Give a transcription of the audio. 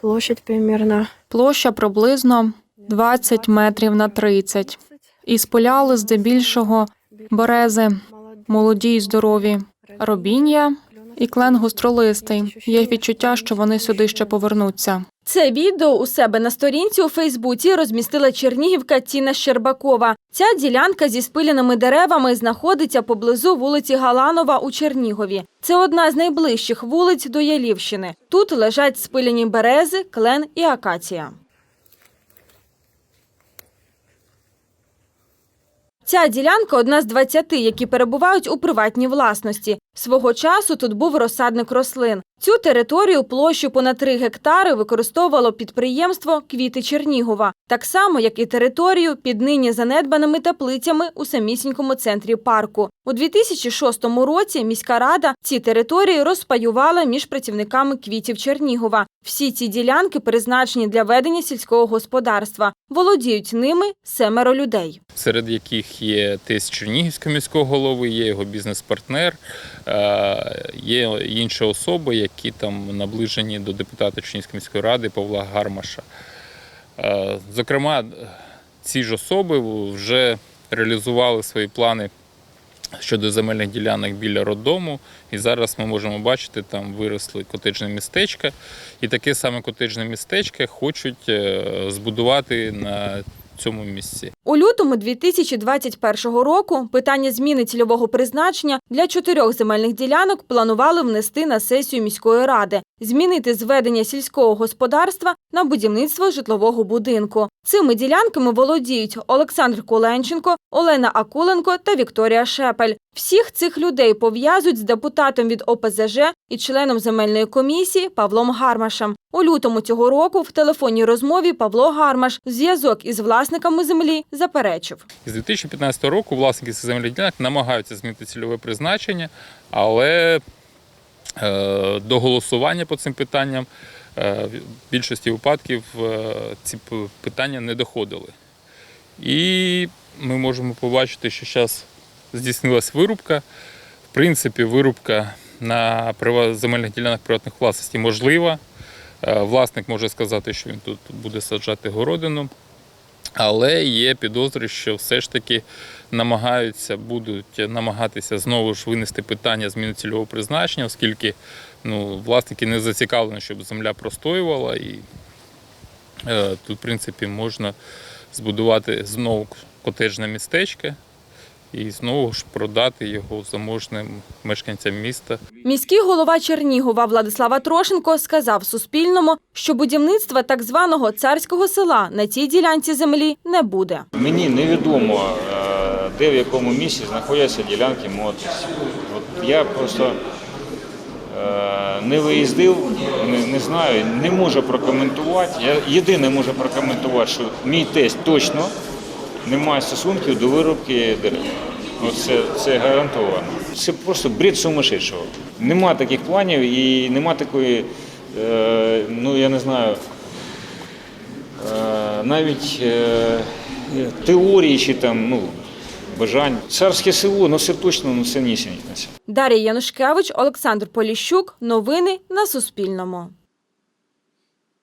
Площадь примерно Площа приблизно 20 метрів на 30. І спиляли здебільшого берези молоді й здорові, робіння і клен гостролистий. Є відчуття, що вони сюди ще повернуться. Це відео у себе на сторінці у Фейсбуці розмістила чернігівка Тіна Щербакова. Ця ділянка зі спиляними деревами знаходиться поблизу вулиці Галанова у Чернігові. Це одна з найближчих вулиць до Ялівщини. Тут лежать спиляні берези, клен і акація. Ця ділянка одна з 20, які перебувають у приватній власності. Свого часу тут був розсадник рослин. Цю територію площу понад 3 гектари використовувало підприємство Квіти Чернігова, так само як і територію під нині занедбаними теплицями у самісінькому центрі парку. У 2006 році міська рада ці території розпаювала між працівниками квітів Чернігова. Всі ці ділянки призначені для ведення сільського господарства. Володіють ними семеро людей. серед яких є тесть Чернігівського міського голови, є його бізнес-партнер, є інші особи, які там наближені до депутата Чернігівської міської ради Павла Гармаша. Е, Зокрема, ці ж особи вже реалізували свої плани щодо земельних ділянок біля роддому. І зараз ми можемо бачити, там виросли котеджне містечко. І таке саме котеджне містечко хочуть е, збудувати на цьому місці. У лютому 2021 року питання зміни цільового призначення для чотирьох земельних ділянок планували внести на сесію міської ради, змінити зведення сільського господарства на будівництво житлового будинку. Цими ділянками володіють Олександр Куленченко, Олена Акуленко та Вікторія Шепель. Всіх цих людей пов'язують з депутатом від ОПЗЖ і членом земельної комісії Павлом Гармашем. У лютому цього року в телефонній розмові Павло Гармаш зв'язок із власниками землі заперечив. З 2015 року власники земельних ділянок намагаються змінити цільове призначення, але до голосування по цим питанням е, в більшості випадків е, ці питання не доходили. І ми можемо побачити, що зараз здійснилась вирубка. В принципі, вирубка на земельних ділянок приватних власності можлива. Е, Власник може сказати, що він тут буде саджати городину. Але є підозри, що все ж таки намагаються, будуть намагатися знову ж винести питання зміни цільового призначення, оскільки ну, власники не зацікавлені, щоб земля простоювала. І е, тут, в принципі, можна збудувати знову котежне містечко і знову ж продати його заможним мешканцям міста. Міський голова Чернігова Владислава Трошенко сказав Суспільному, що будівництва так званого царського села на цій ділянці землі не буде. Мені невідомо, е, де в якому місці знаходяться ділянки. От я просто е, не виїздив, не, не знаю, не можу прокоментувати. Я єдине можу прокоментувати, що мій тест точно не має стосунків до виробки дерев. От це, це гарантовано. Це просто бред сумасшедшого. Нема таких планів і нема такої, е, ну я не знаю, е, навіть е, теорії чи там, ну, бажань. Царське село, ну це точно, ну це нісенітниця. Дар'я Янушкевич, Олександр Поліщук. Новини на Суспільному.